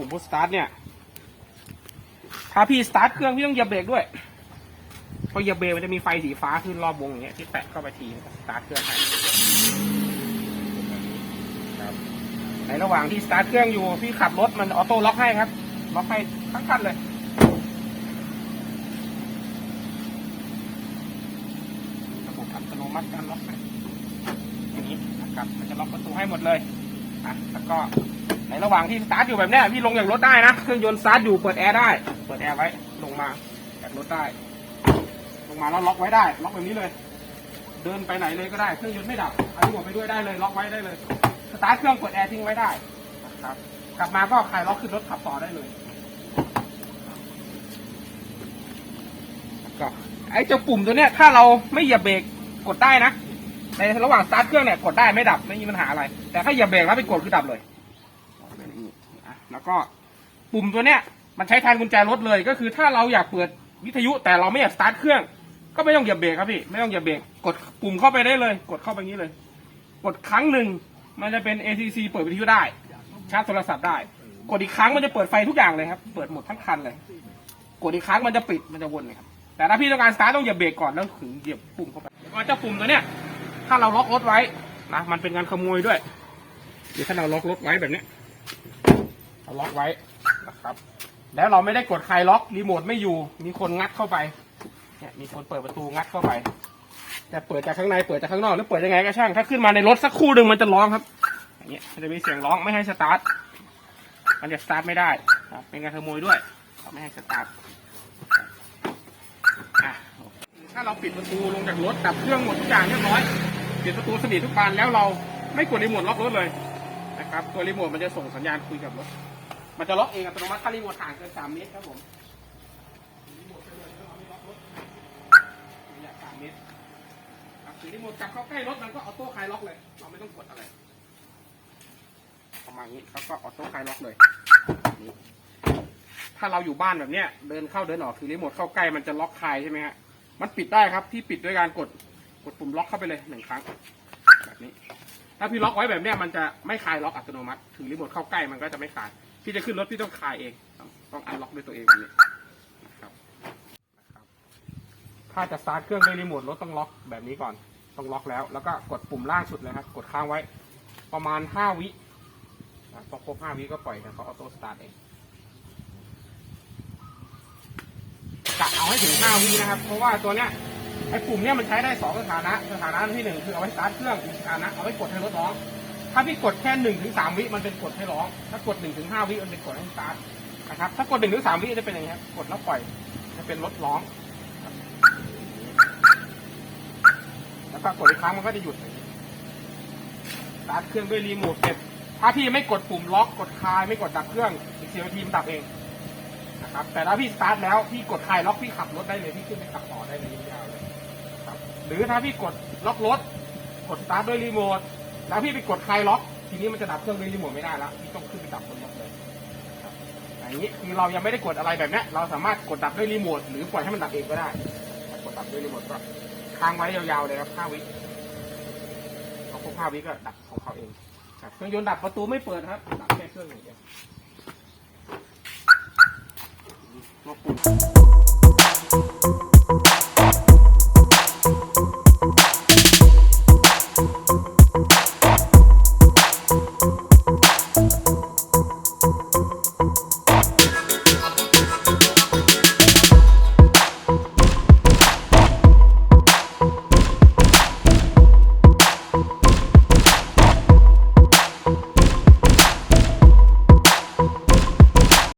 ุ่มพุสตาร์ทเนี่ย ถ้าพี่สตาร์ทเครื่องพี่ต้องเหยียบเบรกด้วย เพราะเหยียบเบรกมันจะมีไฟสีฟ้าขึ้นรอบวงอย่างเงี้ยที่แตะเข้าไปทีก็สตาร์ทเครื่องให้ในระหว่างที่สตาร์ทเครื่องอยู่พี่ขับรถมันออโต้ล็อกให้ครับ ล็อกให้ทั้งคันเลยระบบอัตโนมัติการล็อกให้อย่างนี้นะครับ มันจะล็อกประตูให้หมดเลยอะแล้วก็ ในระหว่างที่สตาร์ทอยู่แบบนี้พี่ลงจากรถได้นะ เครื่องยนต์สตาร์ทอยู่เปิดแอร์ได้ เปิดแอร์ไว้ ลงมาจากรถได้ ลงมาแล้วล็อกไว้ได้ ล็อกแบบนี้เลย เดินไปไหนเลยก็ได้ เครื่องยนต์ไม่ดับเอารีโมทไปด้วยได้เลย ล็อกไว้ได้เลย สตาร์ทเครื่องเปิดแอร์ทิ้งไว้ได้นะครับ กลับมาก็คลายล็อกขึ้นรถขับต่อได้เลย ก็ไอ้เจ้าปุ่มตัวเนี้ย ถ้าเราไม่เหยียบเบรกกดได้นะ ในระหว่างสตาร์ทเครื่องเนี่ยกดได้ไม่ดับไม่มีปัญหาอะไร แต่ถ้าเหยียบเบรกแล้วไปกดคือดับเลย แล้วก็ปุ่มตัวเนี้ยมันใช้แทนกุญแจรถเลย ก็คือถ้าเราอยากเปิดวิทยุแต่เราไม่อยากสตาร์ทเครื่อง ก็ไม่ต้องเหยียบเบรกครับพี่ไม่ต้องเหยียบเบรกกดปุ่มเข้าไปได้เลย กดเข้าไปงนี้เลย กดครั้งหนึ่งมันจะเป็น ACC เปิดวิทยุได้ ชาร์จโทรศัพท์ได้ กดอีกครั้งมันจะเปิดไฟทุกอย่างเลยครับ เปิดหมดทั้งคันเลย กดอีกครั้งมันจะปิดมันจะวนเลยครับแต่ถ้าพี่ต้องการสตาร์ทต้องเหยียบเบรกก่อนแล้วถึงเหยียบปุ่มเข้าไปแล้วก็เจ้าปุ่มตัวเนี้ยถ้าเราล็อกรถไว้นะมันเป็นการขโมยด้วยเดี๋ยวถ้าเราล็อกรถไว้แบบเนี้ย เราล็อกไว้นะครับ แล้วเราไม่ได้กดใครล็อกรีโมทไม่อยู่ มีคนงัดเข้าไปเนี่ยมีคนเปิดประตูงัดเข้าไปจะเปิดจากข้างในเปิดจากข้างนอกหรือเปิดยังไงก็ช่างถ้าขึ้นมาในรถสักครู่หนึ่งมันจะร้องครับอย่างเงี้ยมันจะมีเสียงร้องไม่ให้สตาร์ทมันจะสตาร์ทไม่ได้ครับเป็นการขโมยด้วยไม่ให้สตาร์ทถ้าเราปิดประตูลงจากรถดับเครื่องหมดทุกอย่างเรียบร้อยปิดประตูสนิททุกบานแล้วเราไม่กดรีโมทล็อกรถเลยนะครับตัวรีโมทมันจะส่งสัญญาณคุยกับรถ มันจะล็อกเองอัตโนมัติถ้ารีโมทห่างเกินสามเมตรครับผมรีโมทไปเลยแล้วเราไม่ล็อกรถระยะสามเมตรครับถือรีโมทจับเข้าใกล้รถมันก็ออโต้คลายล็อกเลย เราไม่ต้องกดอะไรประมาณนี้แล้วก็ออโต้คลายล็อกเลยนี่ถ้าเราอยู่บ้านแบบเนี้ยเดินเข้าเดินออกคือรีโมทเข้าใกล้มันจะล็อกคายใช่ไหมฮะมันปิดได้ครับที่ปิดด้วยการกดกดปุ่มล็อกเข้าไปเลยหนึ่งครั้งแบบนี้ ถ้าพี่ล็อกไว้แบบเนี้ยมันจะไม่คลายล็อกอัตโนมัติ ถึงรีโมทเข้าใกล้มันก็จะไม่คลาย พี่จะขึ้นรถพี่ต้องคลายเอง ต้องอันล็อกด้วยตัวเองแบบนี้นะครับถ้าจะสตาร์ทเครื่องด้วยรีโมทรถต้องล็อกแบบนี้ก่อน ต้องล็อกแล้ว แล้วก็กดปุ่มล่างสุดเลยครับ กดค้างไว้ ประมาณห้าวิพอครบห้าวิก็ปล่อยนะเขาออโต้สตาร์ทเองกะเอาให้ถึง5วินะครับ เพราะว่าตัวเนี้ยไอ้ปุ่มเนี้ยมันใช้ได้2สถานะ สถานะที่หนึ่งคือเอาไว้สตาร์ทเครื่องอีกสถานะเอาไว้กดให้รถร้อง ถ้าพี่กดแค่1ถึง3วิมันเป็นกดให้ร้อง ถ้ากด1ถึง5วิมันเป็นกดให้สตาร์ทนะครับ ถ้ากด1ถึง3วิจะเป็นอย่างนี้ครับ กดแล้วปล่อยจะเป็นรถร้อง แล้วก็กดอีกครั้งมันก็จะหยุดสตาร์ทเครื่องด้วยรีโมทเสร็จ ถ้าพี่ไม่กดปุ่มล็อกกดคลายไม่กดดับเครื่องอีกสิบนาทีมันดับเองนะครับ แต่ถ้าพี่สตาร์ทแล้วพี่กดคลายล็อกพี่ขับรถได้เลยพี่ขึ้นไปขับต่อได้เลยยาวเลยหรือถ้าพี่กดล็อกรถ กดสตาร์ทด้วยรีโมท แล้วพี่ไปกดคลายล็อก ทีนี้มันจะดับเครื่องด้วยรีโมทไม่ได้แล้วพี่ต้องขึ้นไปดับบนรถเลยครับอย่างนี้คือเรายังไม่ได้กดอะไรแบบนี้เราสามารถกดดับด้วยรีโมทหรือปล่อยให้มันดับเองก็ได้ กดดับด้วยรีโมทก็ค้างไว้ยาวๆเลยครับ5วิพอครบ5วิก็ดับของเขาเองเครื่องยนต์ดับประตูไม่เปิดครับดับแค่เครื่องอย่างเดียวตัวปุ่ม